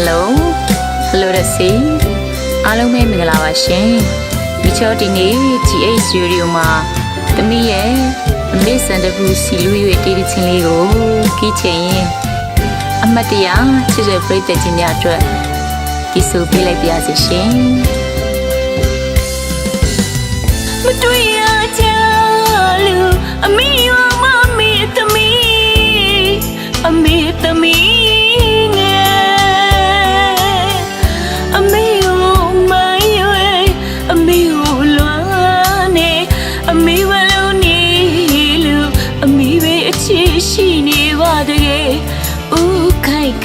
Hello Hello ရစီအားလုံးပဲမင်္ဂလာပါရှင်ဒီချောဒီနေ့ GH Radio မှာသမီးရဲ့အမေစန္ဒဘူးစီလူ၍တီးတီးချင်းလေးကိုကီးချင်ရင်အမတ်တရချစ်တဲ့ပရိသတ်ကြီးများအတွက်ဒီဆိုပေးလိုက်ပါစီရှင်မတွေ့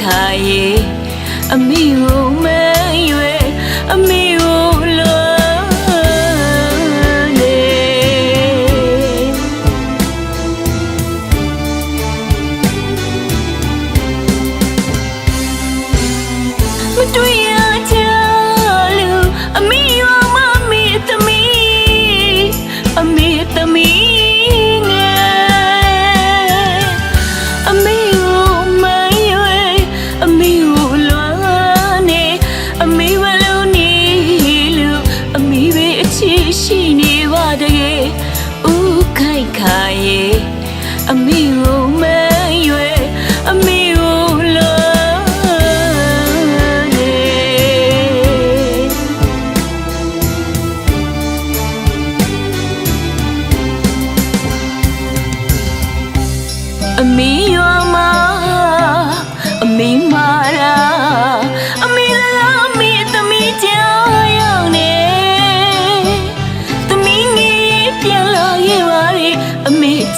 ခိုင်ခါရဲ့အမေကိုမရွယ်အမေကိုလွမ်းနေမတွေ့ အမေကိုမရွယ်အမေကိုလွမ်းနေအမေရွာမှာ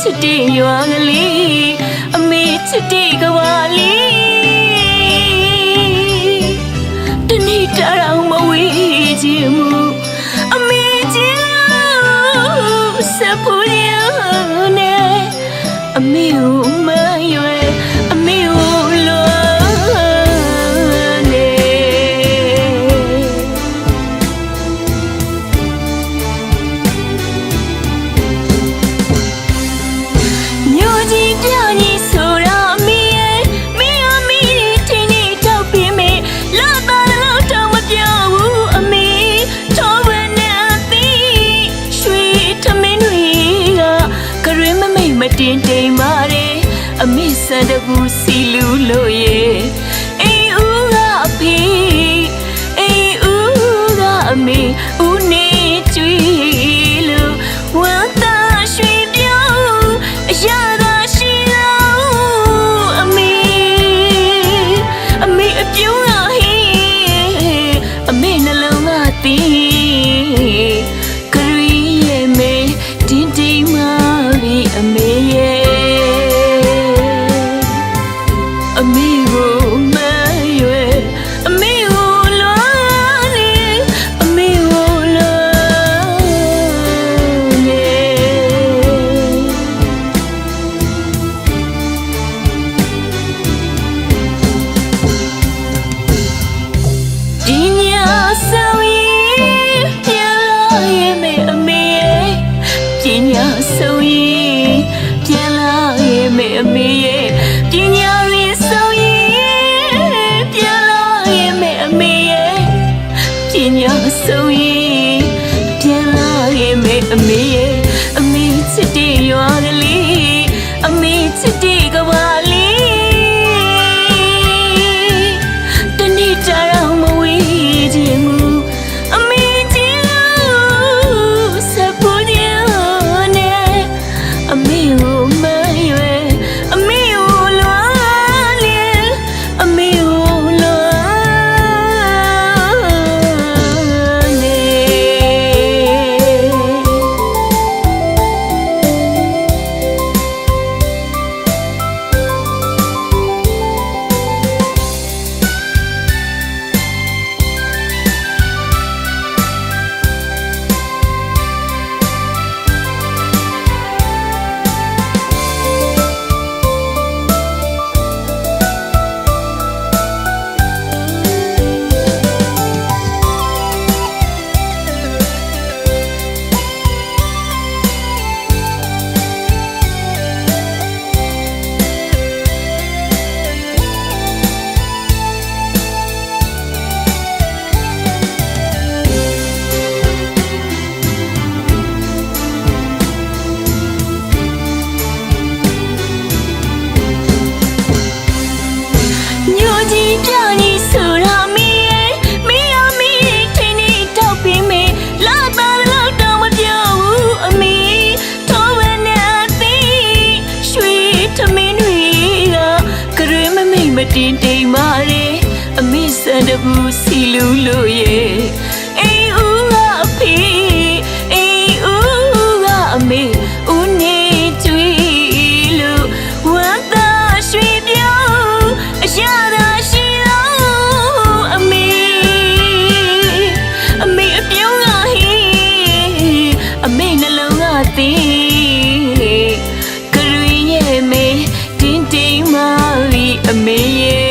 ချစ်တဲ့ရွာကလေးအမေချစ်တဲ့ကဘာလေးတနေ့တရောင်မဝေးခြင်းမူအမေကြီးစပူရနေအမေကိုမ တ်မတင်တိမ်ပါれအမေစံတကူစီလူလို့ရဲ့အိမ်ဦးကအဖေအိမ်ဦးကအမေဦးနေ တင်တိမ်မာရဲအမေစံတဘူးစီလူလို့ရဲ့အိမ်ဦးဟာ a million.